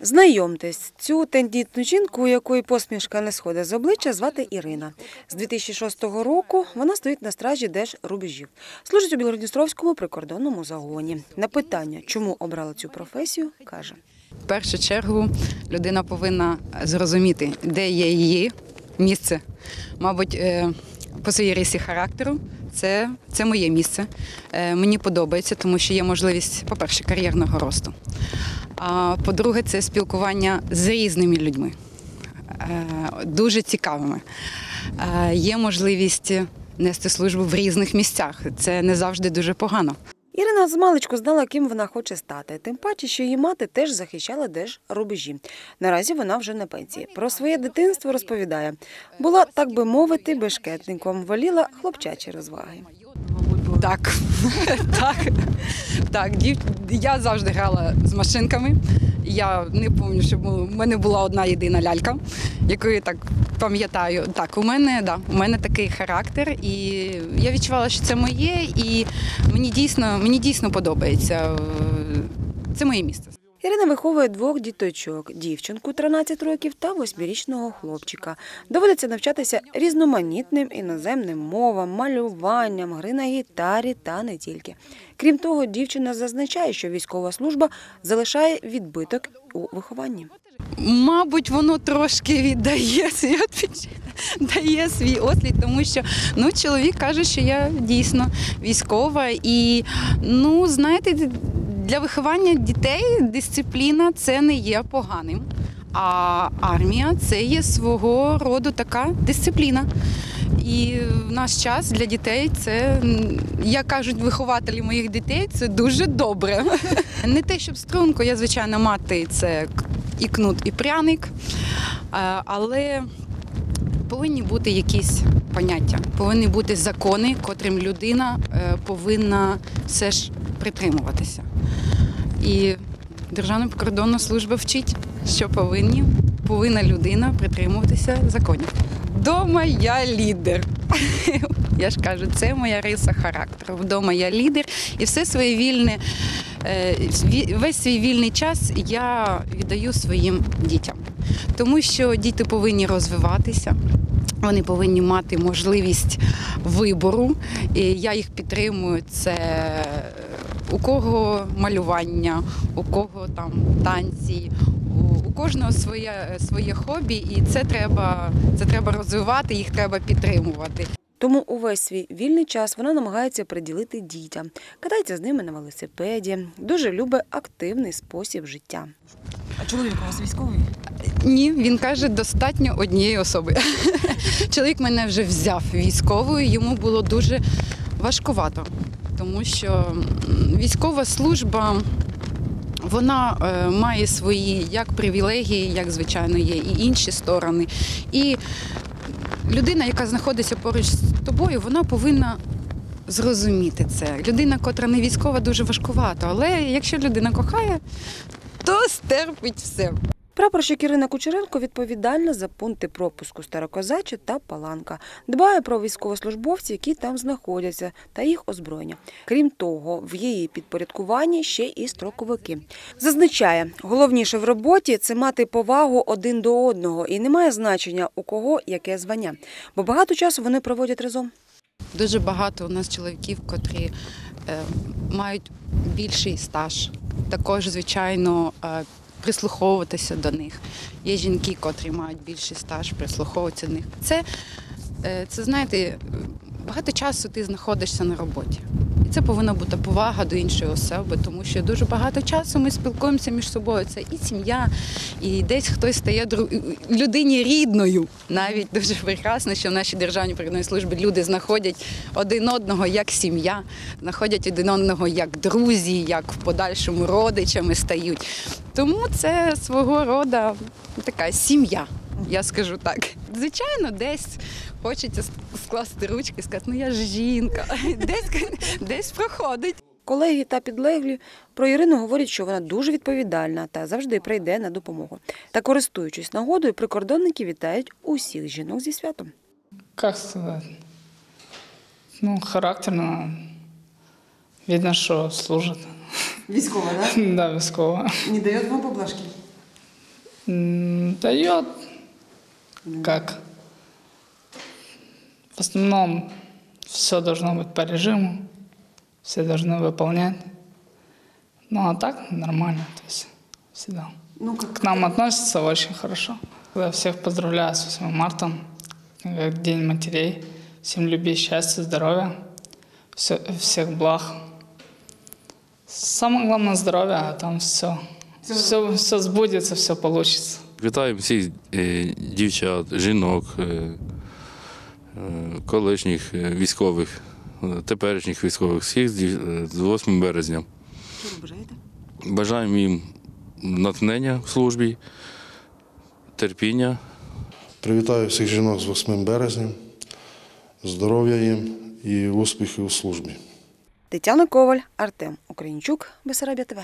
Знайомтесь, цю тендітну жінку, у якої посмішка не сходить з обличчя, звати Ірина. З 2006 року вона стоїть на стражі держрубежів. Служить у Білгородністровському прикордонному загоні. На питання, чому обрала цю професію, каже. В першу чергу людина повинна зрозуміти, де є її місце. Мабуть, е, по своїй рисі характеру це, це моє місце. Е, Мені подобається, тому що є можливість, по-перше, кар'єрного росту. А по-друге, це спілкування з різними людьми, е, дуже цікавими. Е, Є можливість нести службу в різних місцях. Це не завжди дуже погано. Ірина змалечку знала, ким вона хоче стати. Тим паче, що її мати теж захищала держрубежі. Наразі вона вже на пенсії. Про своє дитинство розповідає. Була, так би мовити, бешкетником, воліла хлопчачі розваги. Так, так, так. Я завжди грала з машинками. Я не пам'ятаю, що в мене була одна єдина лялька, яку я так пам'ятаю. Так, у мене, да, у мене такий характер, і я відчувала, що це моє, і мені дійсно, мені дійсно подобається. Це моє місце. Ірина виховує двох діточок: дівчинку 13 років та восьмирічного хлопчика. Доводиться навчатися різноманітним іноземним мовам, малюванням, гри на гітарі та не тільки. Крім того, дівчина зазначає, що військова служба залишає відбиток у вихованні. Мабуть, воно трошки віддає свій дає свій ослід, тому що ну, чоловік каже, що я дійсно військова. І ну, знаєте, для виховання дітей дисципліна це не є поганим. А армія це є свого роду така дисципліна. І в наш час для дітей це, як кажуть вихователі моїх дітей, це дуже добре. Не те, щоб струнко, я звичайно мати це і кнут, і пряник, але повинні бути якісь поняття, повинні бути закони, котрим людина е, повинна все ж притримуватися. І Державна прикордонна служба вчить, що повинні, повинна людина притримуватися законів. Вдома я лідер. Я ж кажу, це моя риса характеру. Вдома я лідер, і все своє вільне, е, весь свій вільний час я віддаю своїм дітям. Тому що діти повинні розвиватися. Вони повинні мати можливість вибору, і я їх підтримую. Це у кого малювання, у кого там танці, у, кожного своє, своє хобі, і це треба, це треба розвивати, їх треба підтримувати. Тому увесь свій вільний час вона намагається приділити дітям, катається з ними на велосипеді, дуже любить активний спосіб життя. А чоловік у вас військовий? Ні, він каже, достатньо однієї особи. Чоловік мене вже взяв військовою, йому було дуже важкувато, тому що військова служба. Вона е, має свої як привілегії, як звичайно є, і інші сторони. І людина, яка знаходиться поруч з тобою, вона повинна зрозуміти це. Людина, котра не військова, дуже важкувато. Але якщо людина кохає, то стерпить все. Прапорщик Ірина Кучеренко відповідальна за пункти пропуску Старокозача та Паланка. Дбає про військовослужбовців, які там знаходяться, та їх озброєння. Крім того, в її підпорядкуванні ще і строковики. Зазначає, головніше в роботі це мати повагу один до одного і немає значення у кого яке звання, бо багато часу вони проводять разом. Дуже багато у нас чоловіків, котрі е, мають більший стаж. Також, звичайно, е, прислуховуватися до них. Є жінки, котрі мають більший стаж, прислуховуватися до них. Це, е, це знаєте, багато часу ти знаходишся на роботі. І це повинна бути повага до іншої особи, тому що дуже багато часу ми спілкуємося між собою. Це і сім'я, і десь хтось стає дру- людині рідною. Навіть дуже прекрасно, що в нашій державній прикордонній службі люди знаходять один одного як сім'я, знаходять один одного як друзі, як в подальшому родичами стають. Тому це свого роду така сім'я. Я скажу так. Звичайно, десь хочеться скласти ручки і сказати, ну я ж жінка, десь, десь проходить. Колеги та підлеглі про Ірину говорять, що вона дуже відповідальна та завжди прийде на допомогу. Та користуючись нагодою, прикордонники вітають усіх жінок зі святом. Как сказать? Ну, характерно. Видно, что служит. Військова, да? Да, військова. Не дает вам поблажки? Дает, как? В основном все должно быть по режиму, все должны выполнять. Ну а так нормально, то есть всегда. Ну, как К нам относятся очень хорошо. Я всех поздравляю с 8 марта, как День матерей. Всем любви, счастья, здоровья, все, всех благ. Самое главное здоровье, а там все, все, все сбудется, все получится. Вітаємо всіх е, дівчат, жінок, е, е, колишніх військових, теперішніх військових, всіх з е, з 8 березня. що ви бажаєте? Бажаємо їм натхнення в службі, терпіння. Привітаю всіх жінок з 8 березня, здоров'я їм і успіхів у службі. Тетяна Коваль, Артем Українчук, Бесарабія ТВ.